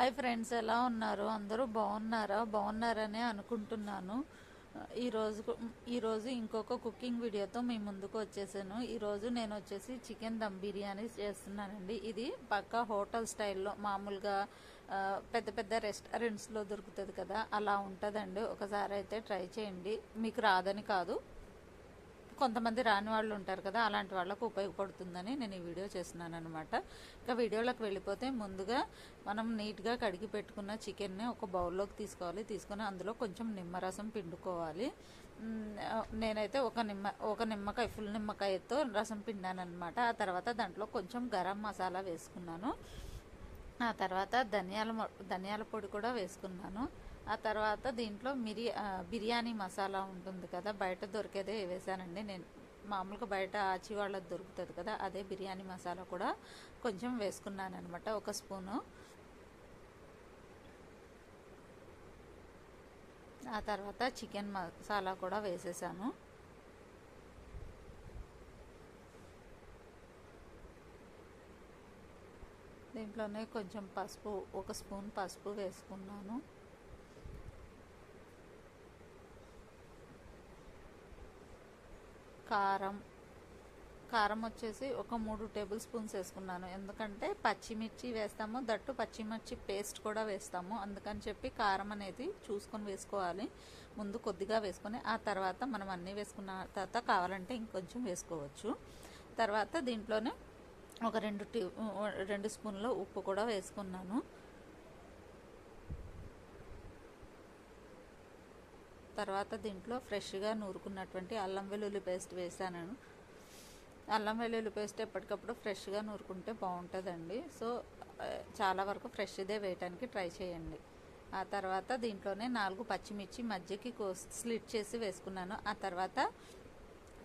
Hi friends ఎలా ఉన్నారు? అందరూ బాగున్నారా? బాగున్నారనే అనుకుంటున్నాను. ఈరోజు ఈరోజు ఇంకొక కుకింగ్ వీడియోతో మీ ముందుకు వచ్చేసాను. ఈరోజు నేను వచ్చేసి చికెన్ దమ్ బిర్యానీ చేస్తున్నానండి. ఇది పక్కా హోటల్ స్టైల్లో మామూలుగా పెద్ద పెద్ద రెస్టారెంట్స్లో దొరుకుతుంది కదా అలా ఉంటుందండి. ఒకసారి అయితే ట్రై చేయండి. మీకు రాదని కాదు. కొంతమంది రాని వాళ్ళు ఉంటారు కదా అలాంటి వాళ్ళకు ఉపయోగపడుతుందని నేను ఈ వీడియో చేస్తున్నాను అనమాట ఇంకా వీడియోలోకి వెళ్ళిపోతే ముందుగా మనం నీట్గా కడిగి పెట్టుకున్న చికెన్ని ఒక బౌల్లోకి తీసుకోవాలి. తీసుకొని అందులో కొంచెం నిమ్మరసం పిండుకోవాలి. నేనైతే ఒక నిమ్మ ఒక నిమ్మకాయ ఫుల్ నిమ్మకాయతో రసం పిండాను అనమాట ఆ తర్వాత దాంట్లో కొంచెం గరం మసాలా వేసుకున్నాను. ఆ తర్వాత ధనియాల మొ- ధనియాల పొడి కూడా వేసుకున్నాను. ఆ తర్వాత దీంట్లో మిరి బిర్యానీ మసాలా ఉంటుంది కదా బయట దొరికేదే వేసానండి. నేను మామూలుగా బయట ఆచి వాళ్ళకి దొరుకుతుంది కదా అదే బిర్యానీ మసాలా కూడా కొంచెం వేసుకున్నాను అనమాట ఒక స్పూను. ఆ తర్వాత చికెన్ మసాలా కూడా వేసేసాను. దీంట్లోనే కొంచెం పసుపు ఒక స్పూన్ పసుపు వేసుకున్నాను. కారం. కారం వచ్చేసి ఒక మూడు టేబుల్ స్పూన్స్ వేసుకున్నాను. ఎందుకంటే పచ్చిమిర్చి వేస్తాము దట్టు పచ్చిమిర్చి పేస్ట్ కూడా వేస్తాము. అందుకని చెప్పి కారం అనేది చూసుకొని వేసుకోవాలి. ముందు కొద్దిగా వేసుకొని ఆ తర్వాత మనం అన్నీ వేసుకున్న తర్వాత కావాలంటే ఇంకొంచెం వేసుకోవచ్చు. తర్వాత దీంట్లోనే ఒక రెండు టీ రెండు స్పూన్ల ఉప్పు కూడా వేసుకున్నాను. తర్వాత దీంట్లో ఫ్రెష్గా నూరుకున్నటువంటి అల్లం వెల్లుల్లి పేస్ట్ వేసాను అల్లం వెల్లుల్లి పేస్ట్ ఎప్పటికప్పుడు ఫ్రెష్గా నూరుకుంటే బాగుంటుందండి. సో చాలా వరకు ఫ్రెష్దే వేయటానికి ట్రై చేయండి. ఆ తర్వాత దీంట్లోనే నాలుగు పచ్చిమిర్చి మధ్యకి కోసి స్లిట్ చేసి వేసుకున్నాను. ఆ తర్వాత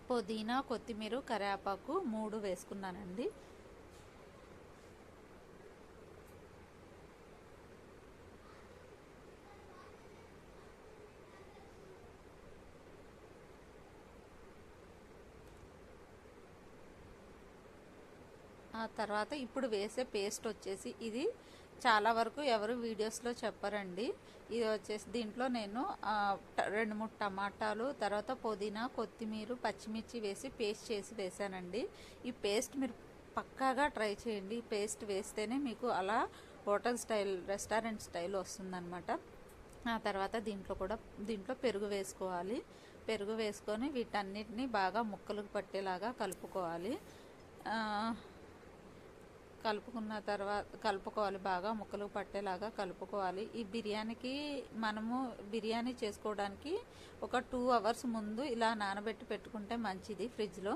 పుదీనా కొత్తిమీర కరివేపాకు మూడు వేసుకున్నానండి. తర్వాత ఇప్పుడు వేసే పేస్ట్ వచ్చేసి ఇది చాలా వరకు ఎవరు వీడియోస్లో చెప్పరండి. ఇది వచ్చేసి దీంట్లో నేను రెండు మూడు టమాటాలు తర్వాత పుదీనా కొత్తిమీర పచ్చిమిర్చి వేసి పేస్ట్ చేసి వేసానండి. ఈ పేస్ట్ మీరు పక్కాగా ట్రై చేయండి. పేస్ట్ వేస్తేనే మీకు అలా హోటల్ స్టైల్ రెస్టారెంట్ స్టైల్ వస్తుందన్నమాట. ఆ తర్వాత దీంట్లో కూడా దీంట్లో పెరుగు వేసుకోవాలి. పెరుగు వేసుకొని వీటన్నిటిని బాగా ముక్కలకు పట్టేలాగా కలుపుకోవాలి. కలుపుకున్న తర్వాత కలుపుకోవాలి. బాగా ముక్కలు పట్టేలాగా కలుపుకోవాలి. ఈ బిర్యానీకి మనము బిర్యానీ చేసుకోవడానికి ఒక టూ అవర్స్ ముందు ఇలా నానబెట్టి పెట్టుకుంటే మంచిది ఫ్రిడ్జ్లో.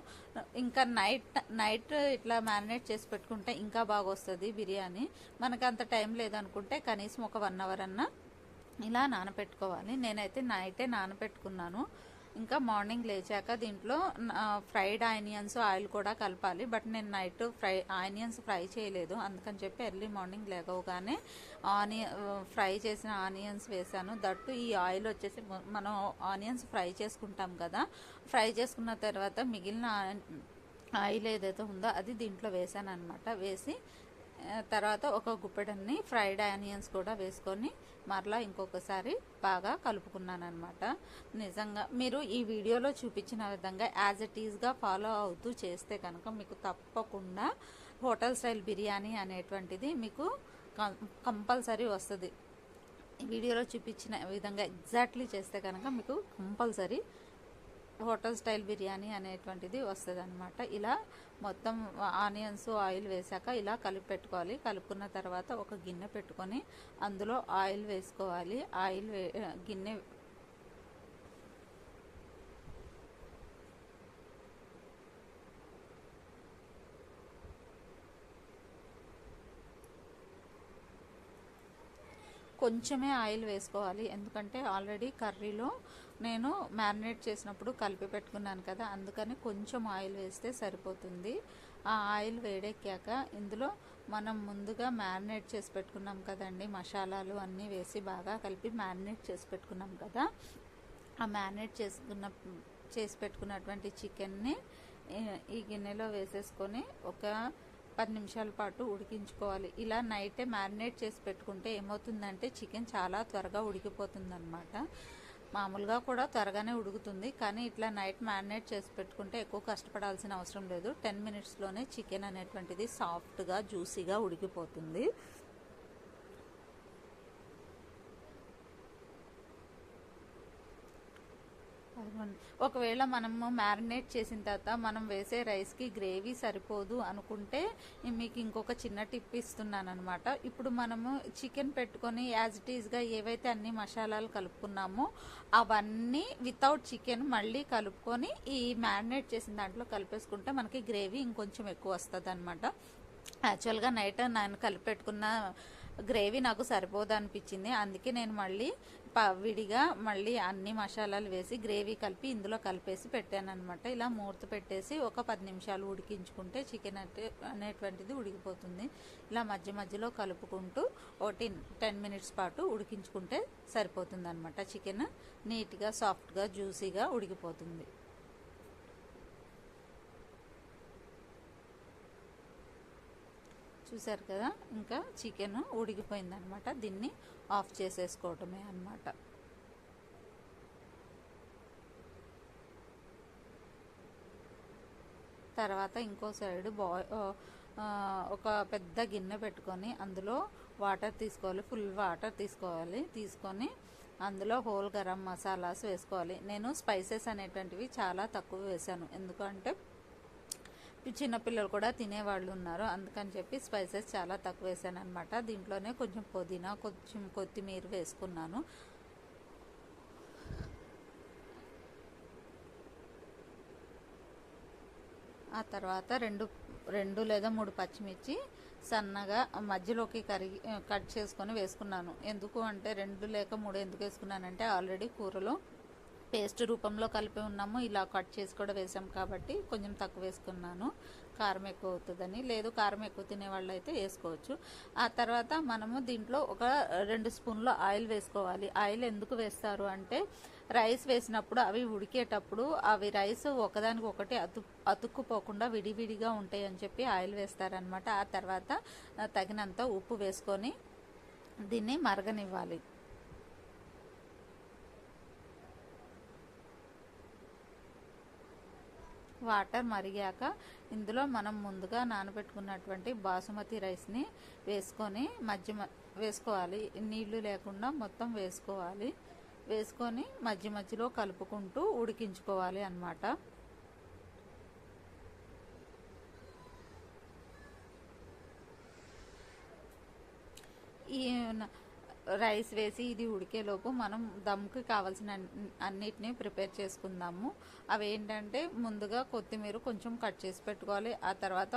ఇంకా నైట్ నైట్ ఇట్లా మ్యారినేట్ చేసి పెట్టుకుంటే ఇంకా బాగా వస్తుంది బిర్యానీ. మనకు అంత టైం లేదనుకుంటే కనీసం ఒక వన్ అవర్ అన్నా ఇలా నానబెట్టుకోవాలి. నేనైతే నైటే నానబెట్టుకున్నాను. ఇంకా మార్నింగ్ లేచాక దీంట్లో ఫ్రైడ్ ఆనియన్స్ ఆయిల్ కూడా కలపాలి. బట్ నేను నైట్ ఫ్రై ఆనియన్స్ ఫ్రై చేయలేదు. అందుకని చెప్పి ఎర్లీ మార్నింగ్ లేవగానే ఆనియ ఫ్రై చేసిన ఆనియన్స్ వేసాను. దట్టు ఈ ఆయిల్ వచ్చేసి మనం ఆనియన్స్ ఫ్రై చేసుకుంటాం కదా. ఫ్రై చేసుకున్న తర్వాత మిగిలిన ఆయిల్ ఏదైతే ఉందో అది దీంట్లో వేసాను అనమాట వేసి తర్వాత ఒక గుప్పెడన్ని ఫ్రైడ్ ఆనియన్స్ కూడా వేసుకొని మరలా ఇంకొకసారి బాగా కలుపుకున్నాను అనమాట నిజంగా మీరు ఈ వీడియోలో చూపించిన విధంగా యాజ్ ఇట్ ఈజ్గా ఫాలో అవుతూ చేస్తే కనుక మీకు తప్పకుండా హోటల్ స్టైల్ బిర్యానీ అనేటువంటిది మీకు కంపల్సరీ వస్తుంది. ఈ వీడియోలో చూపించిన విధంగా ఎగ్జాక్ట్లీ చేస్తే కనుక మీకు కంపల్సరీ హోటల్ స్టైల్ బిర్యానీ అనేటువంటిది వస్తుంది ఇలా మొత్తం ఆనియన్స్ ఆయిల్ వేసాక ఇలా కలిపి పెట్టుకోవాలి. కలుపుకున్న తర్వాత ఒక గిన్నె పెట్టుకొని అందులో ఆయిల్ వేసుకోవాలి. ఆయిల్ వే గిన్నె కొంచెమే ఆయిల్ వేసుకోవాలి. ఎందుకంటే ఆల్రెడీ కర్రీలో నేను మ్యారినేట్ చేసినప్పుడు కలిపి పెట్టుకున్నాను కదా అందుకని కొంచెం ఆయిల్ వేస్తే సరిపోతుంది. ఆ ఆయిల్ వేడెక్కాక ఇందులో మనం ముందుగా మ్యారినేట్ చేసి పెట్టుకున్నాం కదండి మసాలాలు అన్నీ వేసి బాగా కలిపి మ్యారినేట్ చేసి పెట్టుకున్నాం కదా. ఆ మ్యారినేట్ చేసుకున్న చేసి పెట్టుకున్నటువంటి చికెన్ని ఈ గిన్నెలో వేసేసుకొని ఒక పది నిమిషాల పాటు ఉడికించుకోవాలి. ఇలా నైటే మ్యారినేట్ చేసి పెట్టుకుంటే ఏమవుతుందంటే చికెన్ చాలా త్వరగా ఉడికిపోతుంది అనమాట మామూలుగా కూడా త్వరగానే ఉడుకుతుంది కానీ ఇట్లా నైట్ మ్యారినేట్ చేసి పెట్టుకుంటే ఎక్కువ కష్టపడాల్సిన అవసరం లేదు. టెన్ మినిట్స్లోనే చికెన్ అనేటువంటిది సాఫ్ట్గా జ్యూసీగా ఉడికిపోతుంది. పదకొండు ఒకవేళ మనము మ్యారినేట్ చేసిన తర్వాత మనం వేసే రైస్కి గ్రేవీ సరిపోదు అనుకుంటే మీకు ఇంకొక చిన్న టిప్ ఇస్తున్నాను అనమాట ఇప్పుడు మనము చికెన్ పెట్టుకొని యాజ్ ఇట్ ఈస్గా ఏవైతే అన్ని మసాలాలు కలుపుకున్నామో అవన్నీ వితౌట్ చికెన్ మళ్ళీ కలుపుకొని ఈ మ్యారినేట్ చేసిన దాంట్లో కలిపేసుకుంటే మనకి గ్రేవీ ఇంకొంచెం ఎక్కువ వస్తుంది అనమాట యాక్చువల్గా నైట్ నేను కలిపెట్టుకున్న గ్రేవీ నాకు సరిపోదు అనిపించింది. అందుకే నేను మళ్ళీ విడిగా మళ్ళీ అన్ని మసాలాలు వేసి గ్రేవీ కలిపి ఇందులో కలిపేసి పెట్టాను అనమాట ఇలా మూర్త పెట్టేసి ఒక పది నిమిషాలు ఉడికించుకుంటే చికెన్ అంటే అనేటువంటిది ఉడికిపోతుంది. ఇలా మధ్య మధ్యలో కలుపుకుంటూ ఒకటి టెన్ మినిట్స్ పాటు ఉడికించుకుంటే సరిపోతుంది అనమాట చికెన్ నీట్గా సాఫ్ట్గా జ్యూసీగా ఉడికిపోతుంది. చూసారు కదా ఇంకా చికెన్ ఉడికిపోయింది అనమాట దీన్ని ఆఫ్ చేసేసుకోవటమే అనమాట తర్వాత ఇంకో సైడ్ బాయ్ ఒక పెద్ద గిన్నె పెట్టుకొని అందులో వాటర్ తీసుకోవాలి. ఫుల్ వాటర్ తీసుకోవాలి. తీసుకొని అందులో హోల్ గరం మసాలాస్ వేసుకోవాలి. నేను స్పైసెస్ అనేటువంటివి చాలా తక్కువ వేసాను ఎందుకంటే చిన్నపిల్లలు కూడా తినేవాళ్ళు ఉన్నారు. అందుకని చెప్పి స్పైసెస్ చాలా తక్కువ వేసాను అనమాట దీంట్లోనే కొంచెం పుదీనా కొంచెం కొత్తిమీర వేసుకున్నాను. ఆ తర్వాత రెండు రెండు లేదా మూడు పచ్చిమిర్చి సన్నగా మధ్యలోకి కరిగి కట్ చేసుకొని వేసుకున్నాను. ఎందుకు అంటే రెండు లేక మూడు ఎందుకు వేసుకున్నానంటే ఆల్రెడీ కూరలో పేస్ట్ రూపంలో కలిపి ఉన్నాము. ఇలా కట్ చేసి కూడా వేసాం కాబట్టి కొంచెం తక్కువ వేసుకున్నాను. కారం ఎక్కువ అవుతుందని. లేదు కారం ఎక్కువ తినేవాళ్ళు అయితే వేసుకోవచ్చు. ఆ తర్వాత మనము దీంట్లో ఒక రెండు స్పూన్లు ఆయిల్ వేసుకోవాలి. ఆయిల్ ఎందుకు వేస్తారు అంటే రైస్ వేసినప్పుడు అవి ఉడికేటప్పుడు అవి రైస్ ఒకదానికి ఒకటి అతు అతుక్కుపోకుండా విడివిడిగా ఉంటాయి అని చెప్పి ఆయిల్ వేస్తారనమాట ఆ తర్వాత తగినంత ఉప్పు వేసుకొని దీన్ని మరగనివ్వాలి. వాటర్ మరిగాక ఇందులో మనం ముందుగా నానబెట్టుకున్నటువంటి బాసుమతి రైస్ని వేసుకొని మధ్య వేసుకోవాలి. నీళ్ళు లేకుండా మొత్తం వేసుకోవాలి. వేసుకొని మధ్య మధ్యలో కలుపుకుంటూ ఉడికించుకోవాలి అన్నమాట. ఈ రైస్ వేసి ఇది ఉడికేలోపు మనం దమ్కి కావాల్సిన అన్నిటినీ ప్రిపేర్ చేసుకుందాము. అవి ఏంటంటే ముందుగా కొత్తిమీర కొంచెం కట్ చేసి పెట్టుకోవాలి. ఆ తర్వాత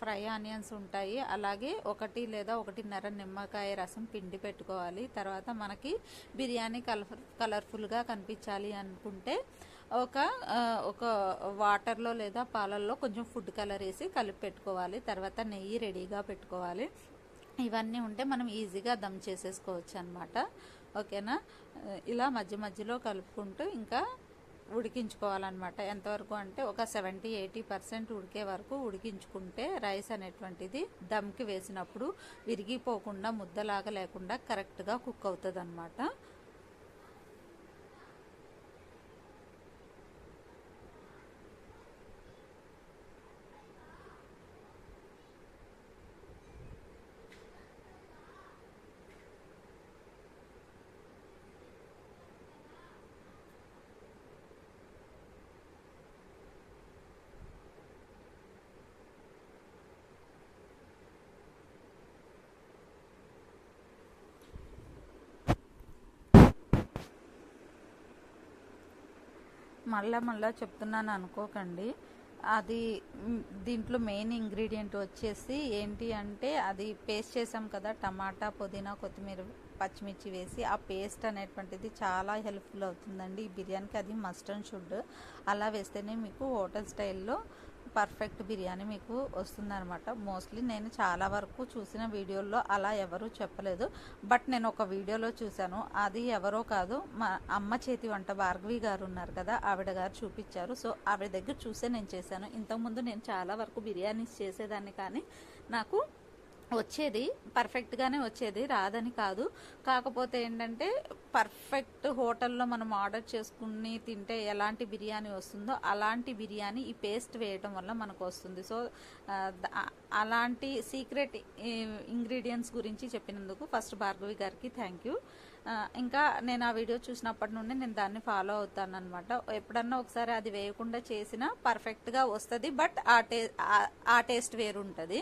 ఫ్రై ఆనియన్స్ ఉంటాయి. అలాగే ఒకటి లేదా ఒకటిన్నర నిమ్మకాయ రసం పిండి పెట్టుకోవాలి. తర్వాత మనకి బిర్యానీ కలర్ కలర్ఫుల్గా కనిపించాలి అనుకుంటే ఒక ఒక వాటర్లో లేదా పాలల్లో కొంచెం ఫుడ్ కలర్ వేసి కలిపి పెట్టుకోవాలి. తర్వాత నెయ్యి రెడీగా పెట్టుకోవాలి. ఇవన్నీ ఉంటే మనం ఈజీగా దమ్ చేసేసుకోవచ్చు అనమాట ఓకేనా? ఇలా మధ్య మధ్యలో కలుపుకుంటూ ఇంకా ఉడికించుకోవాలన్నమాట. ఎంతవరకు అంటే ఒక సెవెంటీ ఎయిటీ పర్సెంట్ ఉడికే వరకు ఉడికించుకుంటే రైస్ అనేటువంటిది దమ్కి వేసినప్పుడు విరిగిపోకుండా ముద్దలాగా లేకుండా కరెక్ట్గా కుక్ అవుతుంది మళ్ళా మళ్ళా చెప్తున్నాను అనుకోకండి. అది దీంట్లో మెయిన్ ఇంగ్రీడియంట్ వచ్చేసి ఏంటి అంటే అది పేస్ట్ చేసాం కదా టమాటా పుదీనా కొత్తిమీర పచ్చిమిర్చి వేసి ఆ పేస్ట్ అనేటువంటిది చాలా హెల్ప్ఫుల్ అవుతుందండి. ఈ బిర్యానీకి అది మస్ట్ అండ్ షుడ్. అలా వేస్తేనే మీకు హోటల్ స్టైల్లో పర్ఫెక్ట్ బిర్యానీ మీకు వస్తుందన్నమాట. మోస్ట్లీ నేను చాలా వరకు చూసిన వీడియోల్లో అలా ఎవరు చెప్పలేదు. బట్ నేను ఒక వీడియోలో చూశాను. అది ఎవరో కాదు మా అమ్మ చేతి వంట భార్గవి గారు ఉన్నారు కదా ఆవిడ గారు చూపించారు. సో ఆవిడ దగ్గర చూసే నేను చేశాను. ఇంతకుముందు నేను చాలా వరకు బిర్యానీస్ చేసేదాన్ని కానీ నాకు వచ్చేది పర్ఫెక్ట్గానే వచ్చేది రాదని కాదు. కాకపోతే ఏంటంటే పర్ఫెక్ట్ హోటల్లో మనం ఆర్డర్ చేసుకుని తింటే ఎలాంటి బిర్యానీ వస్తుందో అలాంటి బిర్యానీ ఈ పేస్ట్ వేయటం వల్ల మనకు వస్తుంది. సో అలాంటి సీక్రెట్ ఇంగ్రీడియంట్స్ గురించి చెప్పినందుకు ఫస్ట్ భార్గవి గారికి థ్యాంక్ యూ ఇంకా నేను ఆ వీడియో చూసినప్పటి నుండి నేను దాన్ని ఫాలో అవుతాను అనమాట ఎప్పుడన్నా ఒకసారి అది వేయకుండా చేసినా పర్ఫెక్ట్గా వస్తుంది బట్ ఆ టే ఆ- టేస్ట్ వేరుంటుంది.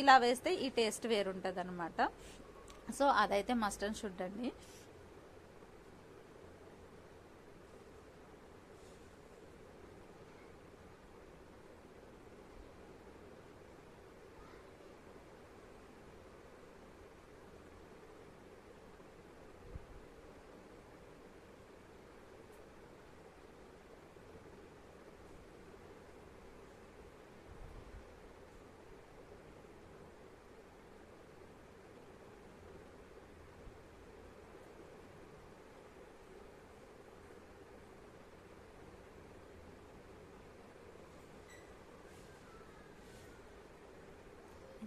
ఇలా వేస్తే ఈ టేస్ట్ వేరుంటుంది అనమాట సో అదైతే మస్ట్ అండ్ షుడ్ అండి.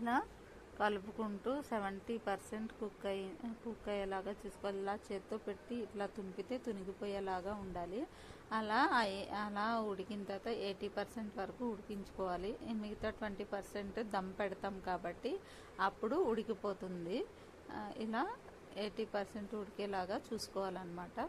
ఇలా కలుపుకుంటూ సెవెంటీ పర్సెంట్ కుక్ అయ్యి కుక్ అయ్యేలాగా చూసుకోవాలి. ఇలా చేత్తో పెట్టి ఇట్లా తుంపితే తునిగిపోయేలాగా ఉండాలి. అలా అలా ఉడికిన తర్వాత ఎయిటీ పర్సెంట్ వరకు ఉడికించుకోవాలి. మిగతా ట్వంటీ పర్సెంట్ దమ్ పెడతాం కాబట్టి అప్పుడు ఉడికిపోతుంది. ఇలా ఎయిటీ పర్సెంట్ ఉడికేలాగా చూసుకోవాలన్నమాట.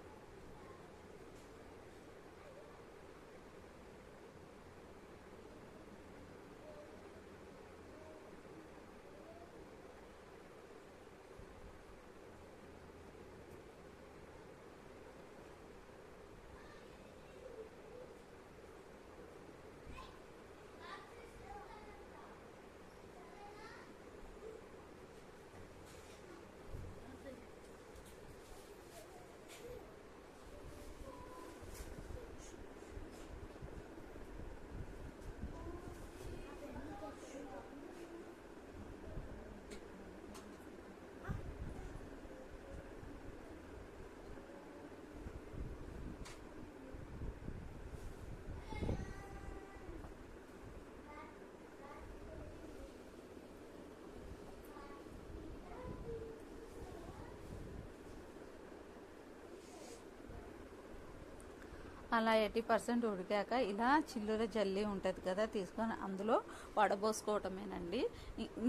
అలా ఎయిటీ పర్సెంట్ ఉడికాక ఇలా చిల్లుర జల్లి ఉంటుంది కదా తీసుకొని అందులో వడబోసుకోవటమేనండి.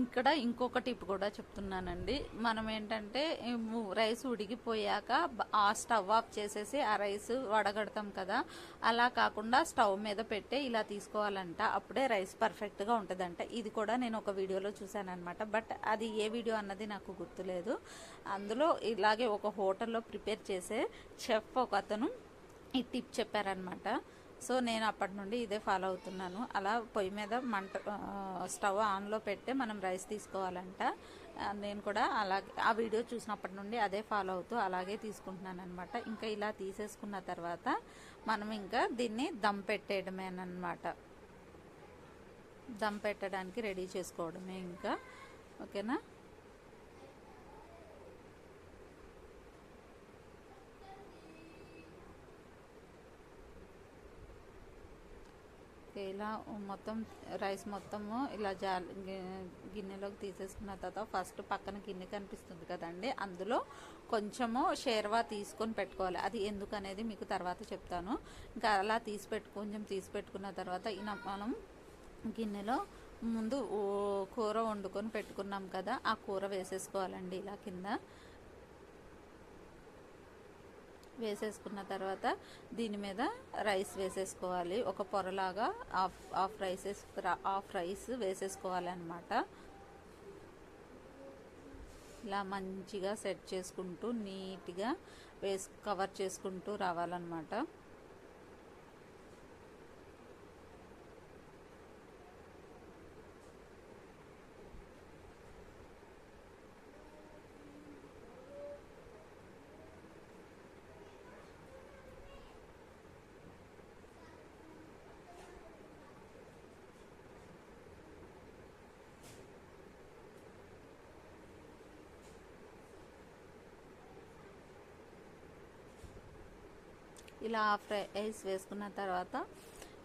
ఇక్కడ ఇంకొక టిప్ కూడా చెప్తున్నానండి. మనం ఏంటంటే రైస్ ఉడికిపోయాక ఆ స్టవ్ ఆఫ్ చేసేసి ఆ రైస్ వడగడతాం కదా అలా కాకుండా స్టవ్ మీద పెట్టే ఇలా తీసుకోవాలంట అప్పుడే రైస్ పర్ఫెక్ట్గా ఉంటుందంట. ఇది కూడా నేను ఒక వీడియోలో చూశాను అనమాట బట్ అది ఏ వీడియో అన్నది నాకు గుర్తులేదు. అందులో ఇలాగే ఒక హోటల్లో ప్రిపేర్ చేసే చెఫ్ ఒక అతను ఈ టిప్ చెప్పారనమాట సో నేను అప్పటి నుండి ఇదే ఫాలో అవుతున్నాను. అలా పొయ్యి మీద మంట స్టవ్ ఆన్లో పెట్టే మనం రైస్ తీసుకోవాలంట. నేను కూడా అలాగే ఆ వీడియో చూసినప్పటి నుండి అదే ఫాలో అవుతూ అలాగే తీసుకుంటున్నాను అనమాట ఇంకా ఇలా తీసేసుకున్న తర్వాత మనం ఇంకా దీన్ని దమ్ పెట్టేయడమేనమాట దమ్ పెట్టడానికి రెడీ చేసుకోవడమే ఇంకా. ఓకేనా? ఇలా మొత్తం రైస్ మొత్తము ఇలా జా గి- గిన్నెలోకి తీసేసుకున్న తర్వాత ఫస్ట్ పక్కన గిన్నె కనిపిస్తుంది కదండి. అందులో కొంచెము షేర్వా తీసుకొని పెట్టుకోవాలి. అది ఎందుకు అనేది మీకు తర్వాత చెప్తాను. ఇంకా అలా తీసి పెట్టు కొంచెం తీసి పెట్టుకున్న తర్వాత ఇలా మనం గిన్నెలో ముందు కూర వండుకొని పెట్టుకున్నాం కదా ఆ కూర వేసేసుకోవాలండి ఇలా కింద. వేసేసుకున్న తర్వాత దీని మీద రైస్ వేసేసుకోవాలి. ఒక పొరలాగా half half rices half rice వేసేసుకోవాలి అనమాట ఇలా మంచిగా సెట్ చేసుకుంటూ నీట్గా వేసు కవర్ చేసుకుంటూ రావాలన్నమాట. ఇలా హాఫ్ రైస్ వేసుకున్న తర్వాత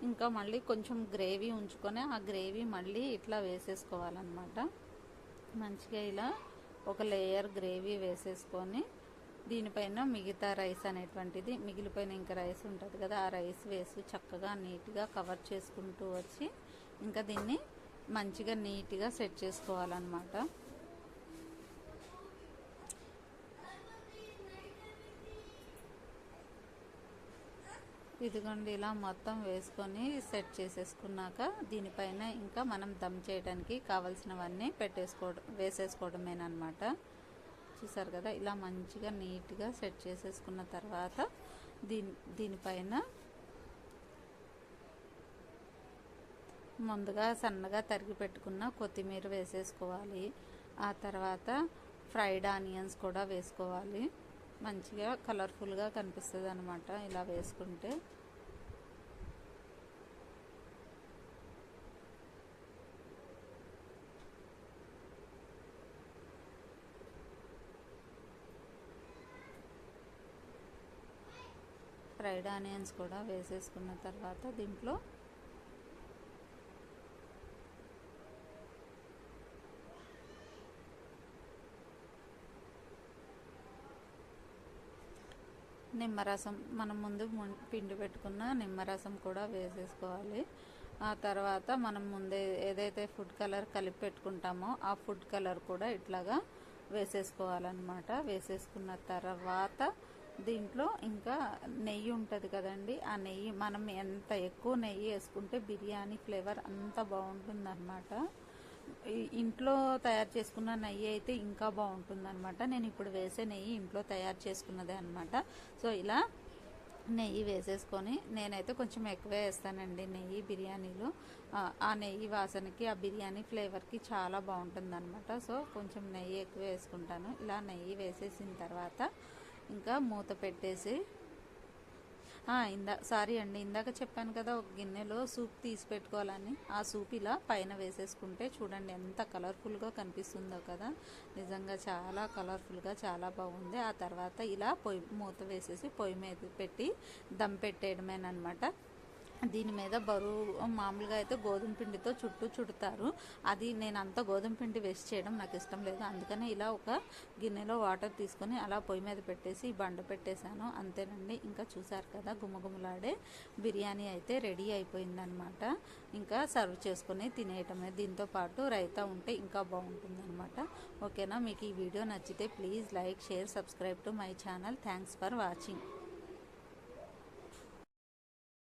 ఇంకా మళ్ళీ కొంచెం గ్రేవీ ఉంచుకొని ఆ గ్రేవీ మళ్ళీ ఇట్లా వేసేసుకోవాలన్నమాట. మంచిగా ఇలా ఒక లేయర్ గ్రేవీ వేసేసుకొని దీనిపైన మిగతా రైస్ అనేటువంటిది మిగిలిపోయిన ఇంకా రైస్ ఉంటుంది కదా ఆ రైస్ వేసి చక్కగా నీట్గా కవర్ చేసుకుంటూ వచ్చి ఇంకా దీన్ని మంచిగా నీట్గా సెట్ చేసుకోవాలన్నమాట. ఇదిగోండి ఇలా మొత్తం వేసుకొని సెట్ చేసేసుకున్నాక దీనిపైన ఇంకా మనం దమ్ చేయడానికి కావలసినవన్నీ పెట్టేసుకోవడం వేసేసుకోవడమేనమాట చూసారు కదా ఇలా మంచిగా నీట్గా సెట్ చేసేసుకున్న తర్వాత దీని దీనిపైన ముందుగా సన్నగా తరిగి పెట్టుకున్న కొత్తిమీర వేసేసుకోవాలి. ఆ తర్వాత ఫ్రైడ్ ఆనియన్స్ కూడా వేసుకోవాలి. మంచిగా కలర్ఫుల్గా కనిపిస్తుంది అనమాట ఇలా వేసుకుంటే. ఫ్రైడ్ ఆనియన్స్ కూడా వేసేసుకున్న తర్వాత దీంట్లో నిమ్మరసం మనం ముందు ముం- పిండి పెట్టుకున్న నిమ్మరసం కూడా వేసేసుకోవాలి. ఆ తర్వాత మనం ముందే ఏదైతే ఫుడ్ కలర్ కలిపి పెట్టుకుంటామో ఆ ఫుడ్ కలర్ కూడా ఇట్లాగా వేసేసుకోవాలన్నమాట. వేసేసుకున్న తర్వాత దీంట్లో ఇంకా నెయ్యి ఉంటుంది కదండి ఆ నెయ్యి మనం ఎంత ఎక్కువ నెయ్యి వేసుకుంటే బిర్యానీ ఫ్లేవర్ అంత బాగుంటుంది ఇంట్లో తయారు చేసుకున్న నెయ్యి అయితే ఇంకా బాగుంటుంది అనమాట నేను ఇప్పుడు వేసే నెయ్యి ఇంట్లో తయారు చేసుకున్నదే అనమాట సో ఇలా నెయ్యి వేసేసుకొని నేనైతే కొంచెం ఎక్కువే వేస్తానండి నెయ్యి బిర్యానీలో. ఆ, నెయ్యి వాసనకి ఆ బిర్యానీ ఫ్లేవర్కి చాలా బాగుంటుంది అనమాట సో కొంచెం నెయ్యి ఎక్కువ వేసుకుంటాను. ఇలా నెయ్యి వేసేసిన తర్వాత ఇంకా మూత పెట్టేసి ఇందా సారీ అండి. ఇందాక చెప్పాను కదా ఒక గిన్నెలో సూప్ తీసి పెట్టుకోవాలని. ఆ సూప్ ఇలా పైన వేసేసుకుంటే చూడండి ఎంత కలర్ఫుల్గా కనిపిస్తుందో కదా. నిజంగా చాలా కలర్ఫుల్గా చాలా బాగుంది. ఆ తర్వాత ఇలా పొయ్యి మూత వేసేసి పొయ్యి మీద పెట్టి దమ్ పెట్టేయడమేనమాట దీని మీద బరువు మామూలుగా అయితే గోధుమ పిండితో చుట్టూ చుడతారు. అది నేను అంత గోధుమ పిండి వేస్ట్ చేయడం నాకు ఇష్టం లేదు. అందుకనే ఇలా ఒక గిన్నెలో వాటర్ తీసుకొని అలా పొయ్యి మీద పెట్టేసి బండ పెట్టేశాను. అంతేనండి. ఇంకా చూసారు కదా గుమగుమలాడే బిర్యానీ అయితే రెడీ అయిపోయిందనమాట. ఇంకా సర్వ్ చేసుకొని తినేయటమే. దీంతో పాటు రైతా ఉంటే ఇంకా బాగుంటుందన్నమాట ఓకేనా? మీకు ఈ వీడియో నచ్చితే please like share subscribe to my channel. Thanks for watching.